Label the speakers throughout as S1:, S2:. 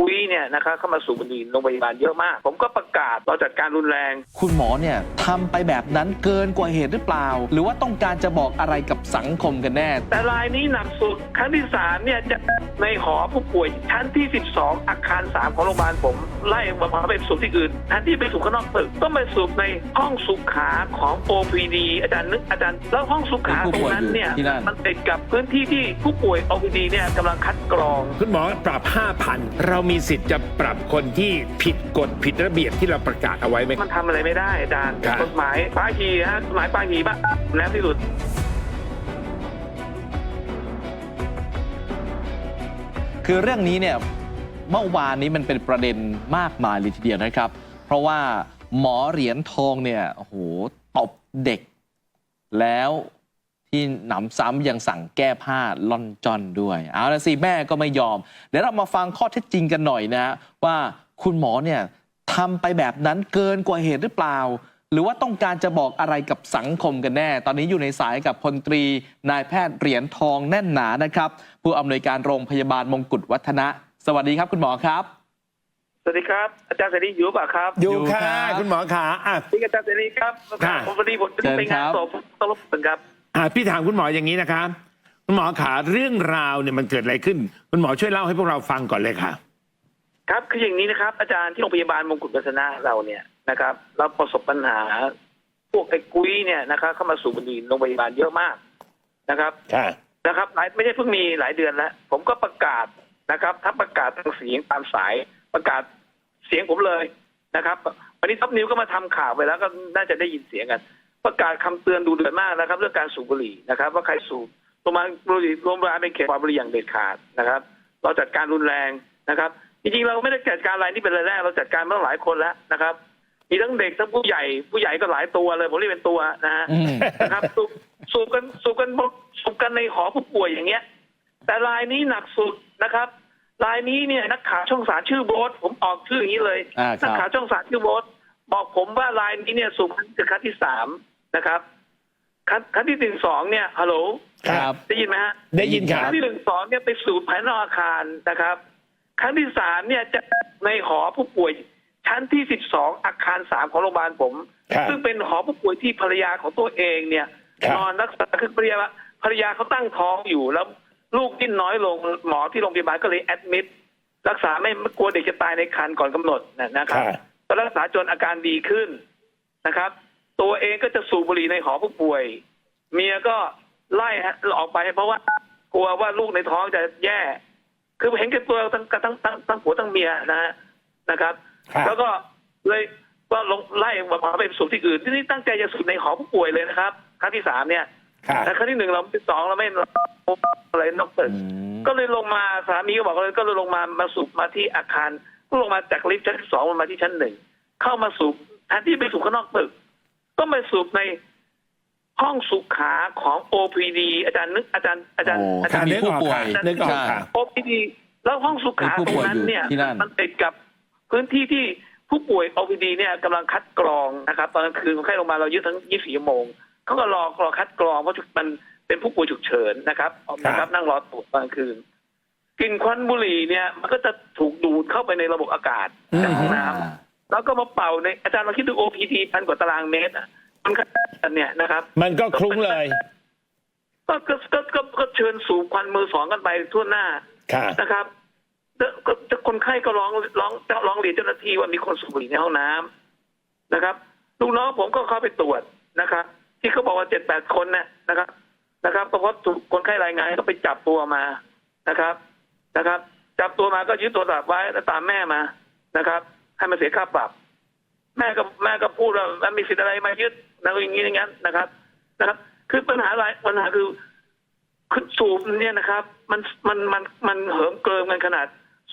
S1: กุ้ยเนี่ยนะครับเข้ามาสู่บุรีโรงพยาบาลเยอะมาก ผมก็ประกาศเราจัดการรุนแรง
S2: คุณหมอเนี่ยทำไปแบบนั้นเกินกว่าเหตุหรือเปล่า หรือว่าต้องการจะบอกอะไรกับสังคมกันแน่
S1: แต่รายนี้หนักสุดครั้งที่สามเนี่ยจะในหอผู้ป่วยชั้นที่ 12 อาคาร 3 ของโรงพยาบาลผม ไล่มาไปสูบที่อื่นแทนที่ไปสูบข้างนอกตึกต้องไปสูบในห้องสุขาของ OPD อาจารย์นึกอาจารย์แล้วห้องสุขา
S2: มีผู้
S1: ตร
S2: ป่
S1: ง
S2: วย
S1: นั้นเนี่ย
S2: อยู่ที่นั่น
S1: มันติดกับพื้นที่ที่ผู้ป่วย OPD เนี่ยกำลังคัดกรอง
S3: คุณหมอปรับ 5,000 เรามีสิทธิ์จะปรับคนที่ผิดกฎผิดระเบียบที่เราประกาศเอาไว้ไหม
S1: มันทำอะไรไม่ได้อาจารย์
S3: ครับ
S1: กฎหมายปาฮีฮะกฎหมายปาฮีบ้าแล้วที่สุด
S2: คือเรื่องนี้เนี่ยเมื่อวานนี้มันเป็นประเด็นมากมายเลยทีเดียวนะครับ เพราะว่าหมอเหรียญทองเนี่ยโอ้โหตบเด็ก แล้ว ที่หนำซ้ำยังสั่งแก้ผ้าล่อนจอนด้วย เอาละสิแม่ก็ไม่ยอม เดี๋ยวเรามาฟังข้อเท็จจริงกันหน่อยนะฮะว่าคุณหมอเนี่ยทำไปแบบนั้นเกินกว่าเหตุหรือเปล่า หรือว่าต้องการจะบอกอะไรกับสังคมกันแน่ ตอนนี้อยู่ในสายกับพลตรี นายแพทย์เหรียญทองแน่นหนานะครับ ผู้อำนวยการโรงพยาบาลมงกุฎวัฒนะ สวัสดีครับคุณหมอครับ
S1: สวัสดีครับ อาจารย์เสรีอยู่หรือเปล่าครับ
S3: อยู่
S2: อยู่
S3: ค่ะ
S2: ครับ
S3: คุณหมอขาอะ
S1: นี่อาจารย์เสรีครับ
S3: ค่ะ
S1: ผมพอดีผมจะ
S2: เชิญ
S1: ไปงาน
S2: ครับ
S1: ศพต้องรบกวนครับ
S3: อะพี่ถามคุณหมออย่างนี้นะครับคุณหมอขาเรื่องราวเนี่ยมันเกิดอะไรขึ้น คุณหมอช่วยเล่าให้พวกเราฟังก่อนเลยค่ะ
S1: ครับคืออย่างนี้นะครับ อาจารย์ที่โรงพยาบาลมงกุฎวัฒนะเราเนี่ยนะครับเราประสบปัญหา พวกไอ้กุ้ยเนี่ยนะครับเข้ามาสู่บุรีโรงพยาบาลเยอะมากนะครับ
S3: ค่ะ
S1: นะครับหลายไม่ใช่เพิ่งมีหลายเดือนแล้วผมก็ประกาศนะครับถ้าประกาศทางเสียงตามสายประกาศเสียงผมเลยนะครับวันนี้ท็อปนิวก็มาทำข่าวไปแล้วก็น่าจะได้ยินเสียงกัน ประกาศคำเตือนดูเดือดมากนะครับ เรื่องการสูบบุหรี่นะครับ ว่าใครสูบโรงพยาบาลบุหรี่โรงพยาบาลเป็นเขตปลอดบุหรี่อย่างเด็ดขาดนะครับ เราจัดการรุนแรงนะครับ จริงๆเราไม่ได้จัดการรายนี้เป็นรายแรกเราจัดการมาตั้งหลายคนแล้วนะครับมีทั้งเด็กทั้งผู้ใหญ่ผู้ใหญ่ก็หลายตัวเลยผมเรียกเป็นตัวนะฮะนะครับสูบสูบกันสูบกันสูบกันในหอผู้ป่วยอย่างเงี้ย แต่รายนี้หนักสุดนะครับรายนี้เนี่ยนักข่าวช่องสารชื่อโบ๊ทผมออกชื่ออย่างนี้เลย
S2: อ่าครับ
S1: นัข่าวช่องสารชื่อโบ๊ทบอกผมว่ารายนี้เนี่ยสูบครั้งคือครั้งที่สาม นะครับครั้งครั้งที่หนึ่งสองเนี่ยฮัลโหล
S2: ครับ
S1: ได้ยินไหมฮะ
S3: ได้ยินค
S1: ค
S3: รั
S1: รั้
S3: บ
S1: งที่หนึ่งสองเนี่ยไปสูบภายนอกอาคารนะครับครั้งที่สามเนี่ยจะในหอผู้ป่วยชั้นที่สิบสองอาคารสามของโรงพยาบาลผม
S3: ครับ
S1: ซึ่งเป็นหอผู้ป่วยที่ภรรยาของตัวเองเนี่ย
S3: ครับ
S1: นอนรักษาคือภรรยาภรรยาเขาตั้งท้องอยู่แล้วลูกดิ้นน้อยลงหมอที่โรงพยาบาลก็เลยแอดมิดรักษาไม่ไม่กลัวเด็กจะตายในครรภ์ก่อนกำหนดนะนะครับ
S3: ค่ะ
S1: ก็รักษาจนอาการดีขึ้นนะครับ ตัวเองก็จะสูบบุหรี่ในหอผู้ป่วย เมียก็ไล่ฮะออกไป เพราะว่ากลัวว่าลูกในท้องจะแย่ คือเห็นแก่ตัวทั้งทั้งทั้งทั้งผัวทั้งเมียนะฮะนะครับ
S3: ครับ
S1: แล้วก็เลยก็ลงไล่มาไปสูบที่อื่นที่นี่ตั้งใจจะสูบในหอผู้ป่วยเลยนะครับครั้งที่สามเนี่ย
S3: ค่ะ
S1: แต่ครั้งที่หนึ่งเราที่สองเราไม่อะไรนอกตึก
S2: อืม
S1: ก็เลยลงมาสามีก็บอกเลยก็เลยลงมามาสูบมาที่อาคารก็ลงมาจากลิฟต์ชั้นสองลงมาที่ชั้นหนึ่งเข้ามาสูบแทนที่ไปสูบข้างนอกตึก ก็มาสูบในห้องสุขาของ OPD อาจารย์นึกอาจารย์อาจารย์
S2: โอ้
S1: อาจารย์
S3: นึกออกค่ะนึกออกค่ะ
S1: OPD แล้วห้องสุขา
S2: มีผู้
S1: ตร
S2: ป่
S1: ง
S2: วย
S1: นั้นเนี่ย
S2: อยู่ที่นั่น
S1: มันติดกับพื้นที่ที่ผู้ป่วย OPD เนี่ยกำลังคัดกรองนะครับ ตอนกลางคืนคนไข้ลงมาเรายึดทั้ง 24 ชั่วโมงเขาก็รอรอคัดกรองเพราะมันเป็นผู้ป่วยฉุกเฉินนะครับนะครับ นั่งรอตรวจตอนกลางคืนกลิ่นควันบุหรี่เนี่ย มันก็จะถูกดูดเข้าไปในระบบอากาศจากห้องน้ำ แล้วก็มาเป่าในอาจารย์เราคิดดู OPD พันกว่าตารางเมตรอะมันก็เนี่ยนะครับ
S3: มันก็คลุ้งเลย
S1: ก็ก็ก็ก็ก็เชิญสูบควันมือสองกันไปทั่วหน้า
S3: ค่ะ
S1: นะครับแล้วก็ก็คนไข้ก็ร้องร้องร้องเรียนเจ้าหน้าที่ว่ามีคนสูบบุหรี่ในห้องน้ำนะครับลูกน้องผมก็เข้าไปตรวจนะครับ ที่เขาบอกว่าเจ็ดแปดคนเนี่ยนะครับ นะครับก็เพราะถูกคนไข้รายงานก็ไปจับตัวมานะครับนะครับ จับตัวมาก็ยึดโทรศัพท์ไว้แล้วตามแม่มานะครับ ให้มาเสียค่าปรับ แม่ก็แม่ก็พูดว่ามันมีสิทธิ์อะไรมายึดนะอย่างนี้อย่างนั้นนะครับ นะครับ คือปัญหาอะไรปัญหาคือคือสูบเนี่ยนะครับ มันมันมันมันเหิมเกริมกันขนาด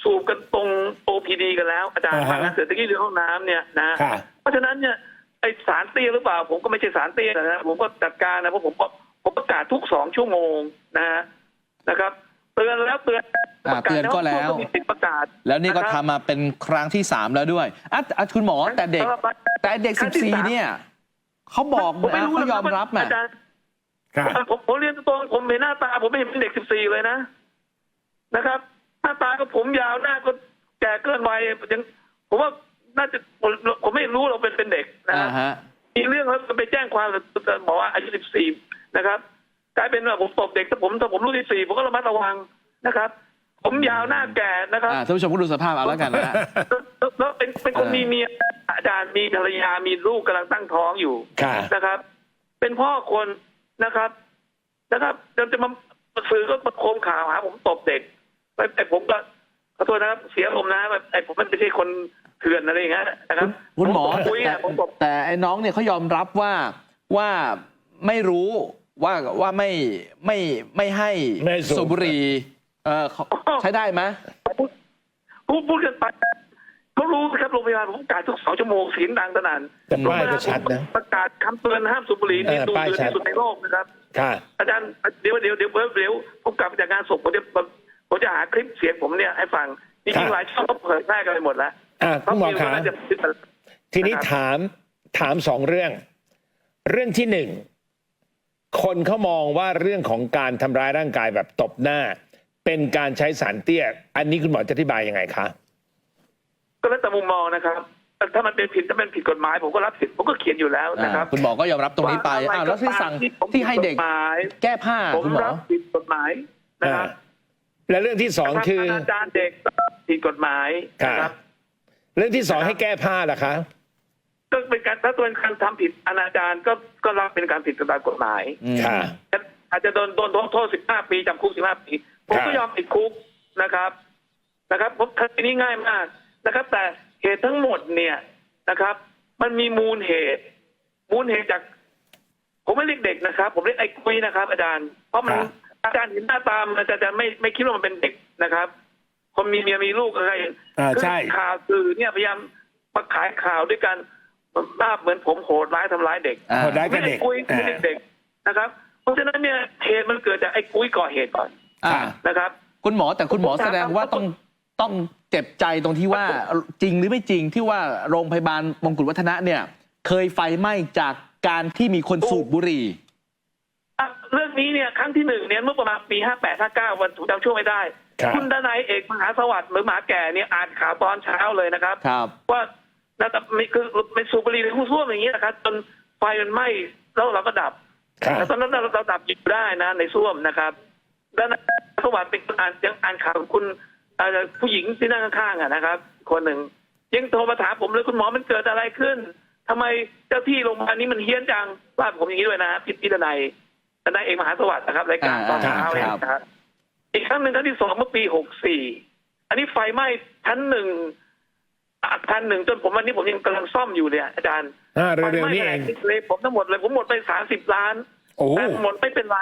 S1: สูบกันตรง OPD กันแล้ว อาจารย์
S3: อ่าฮะ
S1: ทางการเสร็จตะกี้ในห้องน้ำเนี่ยนะ
S3: ค่ะ
S1: เพราะฉะนั้นเนี่ยไอสารเตี้ยหรือเปล่า ผมก็ไม่ใช่สารเตี้ยนะผมก็จัดการนะเพราะผมก็ผมประกาศทุกสองชั่วโมงนะฮะนะครับ เตือนแล้วเตือน
S2: อ่าเตือนก็แล้ว
S1: มีสิทธิ์ประกาศ
S2: แล้วนี่ก็ะ
S1: ค
S2: ทำ
S1: รับ
S2: มาเป็นครั้งที่สามแล้วด้วยอะอะคุณหมอแต่เด็กแต่เด็ก
S1: ครั้งที่สาม
S2: 14เนี่ยเขาบอก
S1: ผมไม่
S2: นะ
S1: รู้
S2: เขายอม
S1: นะ
S2: รับอะ
S1: อาจารย์
S3: ค่ะ
S1: ผมผมเรียนตรงๆผมเห็นหน้าตา ผมไม่เห็นเป็นเด็กสิบสี่เลยนะนะครับ หน้าตาก็ผมยาวหน้าก็แกก่เกินวัยยังผมว่าน่าจะผมผมไม่รู้เราเป็นเป็นเด็กนะ
S2: อ่าฮะ
S1: มีเรื่องแล้วไปแจ้งความบอกว่าอายุ14นะครับ กลายเป็นว่าผมตบเด็กถ้าผมถ้าผมรู้14ผมก็ระมัดระวังนะครับ ผมยาวหน้าแก่นะครับ
S2: อ่าท่านผู้ชมก็ดูสภาพเอาแล้วกันนะฮะ
S1: แล้วแล้วเป็นเป็นคน
S2: เออ
S1: มีเมียอาจารย์มีภรรยามีลูกกำลังตั้งท้องอยู่
S3: ค่ะ
S1: นะครับ เป็นพ่อคนนะครับนะครับจะจะมาสื่อก็มาโคมข่าวหาผมตบเด็กไอ้ไอ้ผมก็ขอโทษนะครับเสียผมนะไอ้ผมมันไม่ใช่คนเถื่อนอะไรอย่างเงี้ยนะครับ
S2: คุณหมอ
S1: ผคุย
S2: แต่
S1: อะผมบอก
S2: แต่ไอ้น้องเนี่ยเขายอมรับว่าว่าไม่รู้ ว่าว่าไม่ไม่ไม่ให้
S3: ไม่สูบ
S2: สูบบุหรี่เออเขาใช้ได้ไหม
S1: พูดพูดพูดกันไปเขารู้นะครับโรงพยาบาลผมประกาศทุกสองชั่วโมงเสียงดังสนั่น
S3: แต่ป้ายก็ชัดนะ
S1: ประกาศคำเตือนห้ามสูบบุหรี่นี่
S3: เออ
S1: ดู
S3: ป้าย
S1: เดือด
S3: ชัด
S1: ที่สุดในโลกนะครับ
S3: ค่ะ
S1: อาจารย์เดี๋ยวเดี๋ยวเดี๋ยวเดี๋ยวเดี๋ยวผมกลับมาจากงานศพผมจะผมจะหาคลิปเสียงผมเนี่ยให้ฟังจ
S3: ครั
S1: ริง
S3: บ
S1: ๆหลายช่องก็เผยแพร่กันไปหมดแล้ว
S3: อะคุณหมอ
S1: เพ
S3: ขา
S1: ราะว่าจะ
S3: ทีนี้
S1: นะครับ
S3: ถามถามสองเรื่อง เรื่องที่หนึ่ง คนเขามองว่าเรื่องของการทำร้ายร่างกายแบบตบหน้า เป็นการใช้สารเตี้ย อันนี้คุณหมอจะอธิบายยังไงคะ
S1: ก็แล้วแต่มุมมองนะครับแต่ถ้ามันเป็นผิดถ้ามันผิดกฎหมาย ผมก็รับผิดผมก็เขียนอยู่แล้วนะครับ
S2: อ่าคุณหมอก็ยอมรับตรงนี้ไป
S1: ว่า
S2: อ้าวแล้วที่สั่ง
S1: ผม
S2: ที่ให้เด็ก
S1: ผิฎหมาย
S2: แก้ผ้า
S1: ผม
S2: คุณหมอ
S1: รับผิดกฎหมายนะครับ
S3: และเรื่องที่สองคือ
S1: ทำนาจารย์เด็กผิดกฎหมาย
S3: ค่ะ
S1: นะครับ
S3: เรื่องที่สองให้แก้ผ้าล่ะคะ
S1: ก็เป็นการถ้าเป็นการทำผิดอนาจารก็ก็รับเป็นการผิดตามกฎหมาย
S2: อืม
S3: ค่ะ
S1: อาจจะโดนโดนโทษสิบห้าปีจำคุกสิบห้าปี ผม
S3: ครั
S1: ก็
S3: บ
S1: ยอมติดคุกนะครับ นะครับผมคดีนี้ง่ายมากนะครับ แต่เหตุทั้งหมดเนี่ยนะครับ มันมีมูลเหตุ มูลเหตุจาก ผมไม่เรียกเด็กนะครับ ผมเรียกไอ้คุยนะครับ อาจารย์ เพราะมันอาจารย์เห็นหน้าตามนอาจารย์จะไม่ไม่คิดว่ามันเป็นเด็กนะครับ คนมีเมียมีลูกอะไร
S3: อ่า
S1: คือ
S3: ใช่
S1: ข่าวสื่อเนี่ยพยายามมาขายข่าวด้วยกัน ภาพเหมือนผมโหดร้ายทำร้ายเด็ก
S2: อ่า
S3: พอได้
S1: ไม่
S3: กับ
S1: ได้
S3: เด็ก
S1: คุยไม่
S3: อ่า
S1: ได้เด็กนะครับ เพราะฉะนั้นเนี่ยเหตุมันเกิดจากไอ้กุ้ยก่อเหตุก่อน
S2: อ่า
S1: นะครับ
S2: คุณหมอแต่คุณหมอแสดงว่าต้องต้องเจ็บใจตรงที่ว่าจริงหรือไม่จริงที่ว่าโรงพยาบาลมงกุฎวัฒนะเนี่ย เคยไฟไหม้จากการที่มีคนสูบบุหรี่
S1: อะเรื่องนี้เนี่ยครั้งที่หนึ่งเนี่ยเมื่อประมาณปีห้าแปดห้าเก้าวันถูกจำช่วงไม่ได้
S3: ครับ
S1: คุณดนายเอกมหาสวัสดิ์หรือหมาแก่เนี่ยอ่านข่าวตอนเช้าเลยนะครับ
S2: ครับ
S1: ว่า นะครับมีคือเป็นสูบบุหรี่ในผู้ส้วมอย่างนี้นะครับ จนไฟมันไหม้แล้วเราก็ดับ
S3: ค่ะ
S1: แต่ตอนนั้นเราเราดับอยู่ได้นะ ในส้วมนะครับแล้วนะสวัสดิ์เป็นคนอ่านยังอ่านข่าวคุณเอ่อผู้หญิงที่นั่งข้างๆอะนะครับ คนหนึ่งยังโทรมาถามผมเลยคุณหมอมันเกิดอะไรขึ้นทำไมเจ้าที่โรงพยาบาลนี้มันเฮี้ยนจังว่าผมอย่างนี้ด้วยนะพิพิธนายทนายเอกมหาสวัสดิ์นะครับรายการตอนเช้าเนี่ยนะครับอีกครั้งหนึ่งครั้งที่สองเมื่อปีหกสี่อันนี้ไฟไหม้ชั้นหนึ่ง อาคารหนึ่งจนผมวันนี้ผมยังกำลังซ่อมอยู่เนี่ยอาจารย์
S3: อ่าเร็วๆนี้เอง
S1: ไฟไหม้เลยผมทั้งหมดเลยผมหมดไปสามสิบล้าน
S3: โอ้
S1: แต่หมดไม่เป็นไร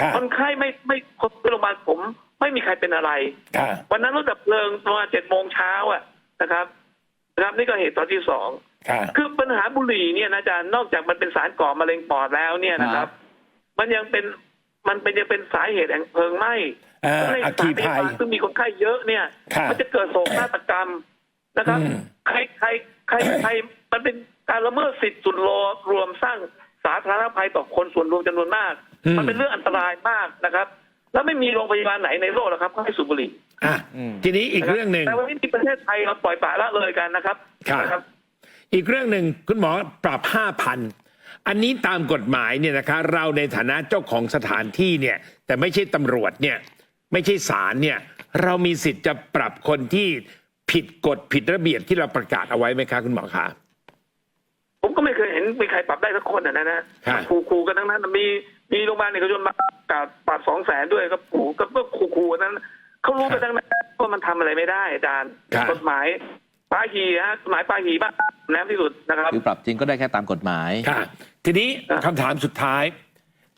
S3: ค่ะ
S1: คนไข้ไม่ไม่คนโรงพยาบาลผมไม่มีใครเป็นอะไร
S3: ค่ะ
S1: วันนั้นรถดับเพลิงประมาณเจ็ดโมงเช้าอะนะครับนะครับนี่ก็เหตุตอนที่สอง
S3: ค่ะ
S1: คือปัญหาบุหรี่เนี่ยนะอาจารย์นอกจากมันเป็นสารก่อมะเร็งปอดแล้วเนี่ยนะครับ มันยังเป็นมันเป็นยังเป็นสาเหตุแห่งเพลิงไหม้
S3: อ่า
S1: ใน
S3: อัค
S1: สา
S3: คี
S1: ยพยา
S3: ภัย
S1: บาลซึ่งมีคนไข้เยอะเนี่ย
S3: ค่ะ
S1: มันจะเกิดโศกนาฏกรรม นะครับ
S3: อืม
S1: ใครใครใครใครมันเป็นการละเมิดสิทธิ์ส่วนรวมรวมสร้างสาธารณภัยต่อคนส่วนรวมจำนวนมาก มันเป็นเรื่องอันตรายมากนะครับ แล้วไม่มีโรงพยาบาลไหนในโลกหรอกครับเขาให้สูบบุหรี่
S3: อะ
S2: อืม
S3: ทีนี้อีกเรื่องหนึ่ง
S1: แต่วันนี้ที่ประเทศไทยเราปล่อยปละละเลยกันนะครับ
S3: ครับ
S1: นะครับ
S3: อีกเรื่องหนึ่งคุณหมอปรับห้าพันอันนี้ตามกฎหมายเนี่ยนะคะ เราในฐานะเจ้าของสถานที่เนี่ย แต่ไม่ใช่ตำรวจเนี่ย ไม่ใช่ศาลเนี่ย เรามีสิทธิ์จะปรับคนที่ ผิดกฎผิดระเบียบที่เราประกาศเอาไว้ไหมคะคุณหมอคะ
S1: ผมก็ไม่เคยเห็นมีใครปรับได้สักคนนะนะ
S3: ฮะ
S1: ขู่ขู่กันทั้งนั้นมีมีโรงพยาบาลเอกชนมาประกาศปรับสองแสนด้วยก็ขู่ก็ก็ขู่ขู่กันนั้นเขารู้กันทั้งนั้นว่ามันทำอะไรไม่ได้อาจารย์
S3: ครับ
S1: กฎหมายปาหีฮะกฎหมายปาหีบ้างแหลมที่สุดนะครับ
S2: คือปรับจริงก็ได้แค่ตามกฎหมาย
S3: ค่ะ ทีนี้
S1: ครับ
S3: คำถามสุดท้าย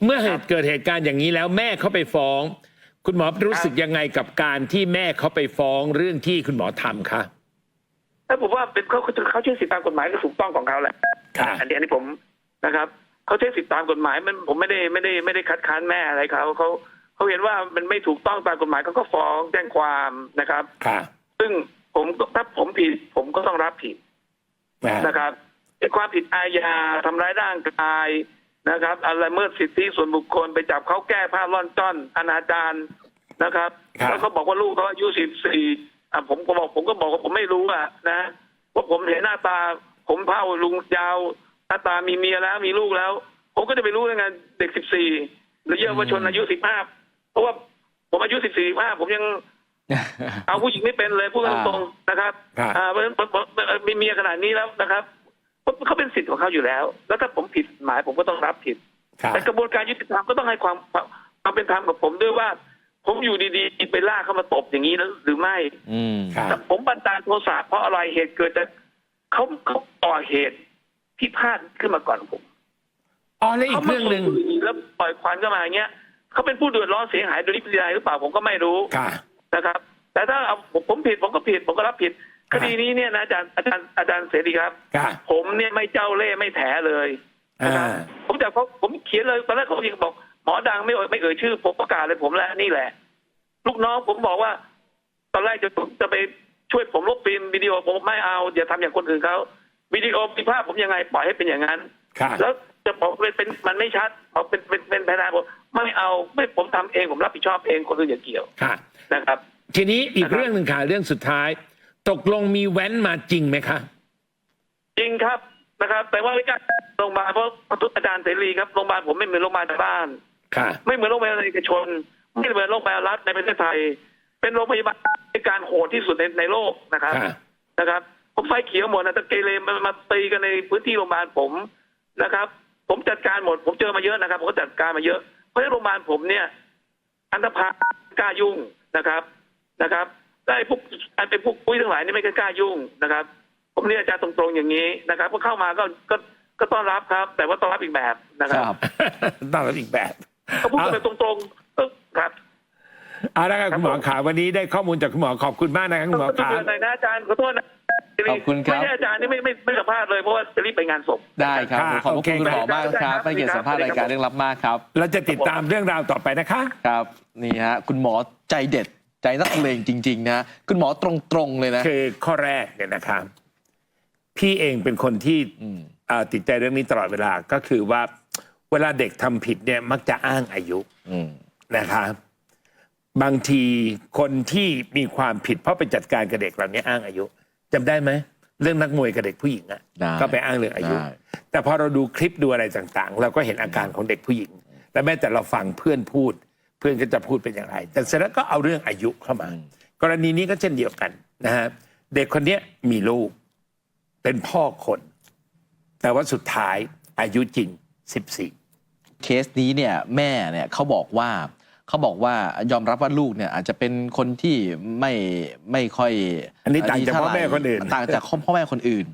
S3: เมื่อเหตุเกิดเหตุการณ์อย่างนี้แล้วแม่เขาไปฟ้อง คุณหมอรู้สึกยังไงกับการที่แม่เขาไปฟ้องเรื่องที่คุณหมอทำคะ
S1: ถ้าผมว่าเป็นเขาเขาเขาใช้สิทธิตามกฎหมายก็ถูกต้องของเขาแหละ
S3: ค่ะ
S1: อันนี้อันนี้ผมนะครับเขาใช้สิทธิตามกฎหมายมันผมไม่ได้ไม่ได้ไม่ได้คัดค้านแม่อะไรเขาเขาเขาเห็นว่ามันไม่ถูกต้องตามกฎหมายเขาก็ฟ้องแจ้งความนะครับ
S3: ค่ะ
S1: ซึ่งผมก็ถ้าผมผิด ผมก็ต้องรับผิด
S3: อ่า
S1: นะครับเป็นความผิดอาญาทำร้ายร่างกาย นะครับอะไรเมื่อสิทธิส่วนบุคคลไปจับเขาแก้ผ้าล่อนจ้อนอนาจารนะครับ
S3: ครับ
S1: แล้วเขาบอกว่าลูกเขาอายุสิบสี่อะผมก็บอกผมก็บอกว่าผมไม่รู้อะนะว่าผมเห็นหน้าตา ผมเผ่าลุงยาวหน้าตามีเมียแล้วมีลูกแล้ว ผมก็จะไปรู้ได้ไงเด็กสิบสี่หรือเยาวชนอายุสิบห้าเพราะว่าผมอายุสิบสี่ห้าผมยังเอาผู้หญิงไม่เป็นเลยพูดกันตรงๆนะครับ
S3: ครับ
S1: อ่าเพราะฉะนั้นผมผมมีเมียขนาดนี้แล้วนะครับ เขาเป็นสิทธิ์ของเขาอยู่แล้ว แล้วถ้าผมผิดหมายผมก็ต้องรับผิด
S3: ครับ
S1: แต่กระบวนการยุติธรรมก็ต้องให้ความความความเป็นธรรมกับผมด้วยว่า ผมอยู่ดีๆไปล่ากเขามาตบอย่างนี้นะหรือไม่
S2: อืม
S3: ครับ
S1: แต่ผมบันดาลโทสะเพราะอะไรเหตุเกิดจากเขาเขาต่อเหตุที่พลาดขึ้นมาก่อนผม
S3: อ๋อแล้วอี
S1: เขา
S3: กเรื่องหนึ่ง
S1: มาสูบบุรี่แล้วปล่อยควันเข้ามาอย่างเงี้ยเขาเป็นผู้เดือดร้อนเสียหายโดยนิพยายหรือเปล่าผมก็ไม่รู้
S3: ค่ะ
S1: นะครับ แต่ถ้าเอาผมผมผิดผมก็ผิดผมก็รับผิด
S3: ค
S1: ครับดีนี้เนี่ยนะอาจารย์อาจารย์อาจารย์เสรีครับ
S3: ค่ะ
S1: ผมเนี่ยไม่เจ้าเล่ห์ไม่แถเลยนะครับ
S3: อ่า
S1: ผมจากเขาผมเขียนเลยตอนแรกเขายังบอก หมอดังไม่เอ่ยไม่เอ่ยชื่อ ผมประกาศเลยผมแหละนี่แหละ ลูกน้องผมบอกว่า ตอนแรกจะจะไปช่วยผมลบฟิล์มวิดีโอผมไม่เอาอย่าทำอย่างคนอื่นเขาวิดีโอมีภาพผมยังไงปล่อยให้เป็นอย่างนั้น
S3: ค่ะ
S1: แล้วจะบอกเป็นเป็นมันไม่ชัดบอกเป็นเป็นเป็นพยานผมไม่เอาไม่ผมทำเองผมรับผิดชอบเองคนอื่นอย่าเกี่ยว
S3: ค่ะ
S1: นะครับ
S3: ทีนี้อีก
S1: นะครับ
S3: เรื่องหนึ่งค่ะเรื่องสุดท้าย ตกลงมีแว้นมาจริงไหมคะ
S1: จริงครับนะครับ แต่ว่าไม่กล้าโรงพยาบาลเพราะอาจารย์เสรีครับโรงพยาบาลผมไม่เหมือนโรงพยาบาลชาวบ้าน
S3: ค่ะ
S1: ไม่เหมือนโรงพยาบาลเอกชน ไม่เหมือนโรงพยาบาลรัฐในประเทศไทย เป็นโรงพยาบาลในการโหดที่สุดในในโลกนะครับ
S3: ค่ะ
S1: นะครับ ผมไฟเขียวหมดนะแตะเกเรมันมาตีกันในพื้นที่โรงพยาบาลผมนะครับ ผมจัดการหมด ผมเจอมาเยอะนะครับ ผมก็จัดการมาเยอะเพราะฉะนั้นโรงพยาบาลผมเนี่ย อันธพาลกล้ายุ่งนะครับนะครับ ได้พวกอันเป็นพวกปุ้ยทั้งหลายนี่ไม่กล้ายุ่งนะครับผมเนี่ยอาจารย์ตรงๆอย่างนี้นะครับพอเข้ามาก็ก็ก็ต้อนรับครับ แต่ว่าต้อนรับอีกแบบนะค
S2: ครับรับ
S3: ต้องรับอีกแบบ
S1: ก็พูดกันแบบตรงๆเออครับ
S3: เอาละครับคุณหมอขาวันนี้ได้ข้อมูลจากคุณหมอขอบคุณมากนะครับคุณหมอ
S1: ขอโท
S3: ขา
S1: ษหน่อยนะอาจารย์ขอโทษนะ
S2: ขอบคุณครับ
S1: ไม่ใช่อาจารย์นี่ไม่ไม่ไม่สัมภาษณ์เลยเพราะว่าจะรีบไปงานศพ
S2: ได้ครับ
S3: ค่ะ
S2: ขอบพระคุณ
S3: โอเค
S2: คุณหมอ
S1: ครับ
S2: มากครับ
S1: ได้ครับ
S2: ให้เกียรติสัมภาษณ์รายการเรื่องลับมากครับ
S3: เราจะติดตามเรื่องราวต่อไปนะคะ
S2: ครับนี่ฮะคุณหมอใจเด็ด ใจนักเลงจริง ๆ นะคุณหมอตรงๆเลยนะ
S3: คือข้อแรกเนี่ยนะครับ พี่เองเป็นคนที่
S2: อืม
S3: เอ่อติดใจเรื่องนี้ตลอดเวลาก็คือว่า เวลาเด็กทำผิดเนี่ยมักจะอ้างอายุ
S2: อืม
S3: นะครับ บางทีคนที่มีความผิดเพราะไปจัดการกับเด็กเหล่านี้อ้างอายุจำได้ไหม เรื่องนักมวยกับเด็กผู้หญิงอะ
S2: ได้
S3: ก็ไปอ้างเรื่องอายุ
S2: ได้
S3: แต่พอเราดูคลิปดูอะไรต่างๆ เราก็เห็นอาการของเด็กผู้หญิง และแม้แต่เราฟังเพื่อนพูดเพื่อนก็จะพูดเป็นอย่างไร แต่เสร็จแล้วก็เอาเรื่องอายุเข้ามา กรณีนี้ก็เช่นเดียวกันนะฮะเด็กคนเนี้ยมีลูก เป็นพ่อคน แต่ว่าสุดท้ายอายุจริง 14
S2: เคสนี้เนี่ยแม่เนี่ยเขาบอกว่าเขาบอกว่ายอมรับว่าลูกเนี่ยอาจจะเป็นคนที่ไม่ไม่ค่อย
S3: อันนี้ต่างจากพ่อแม่คนอื่น
S2: ต่างจากพ่อแม่คนอื่น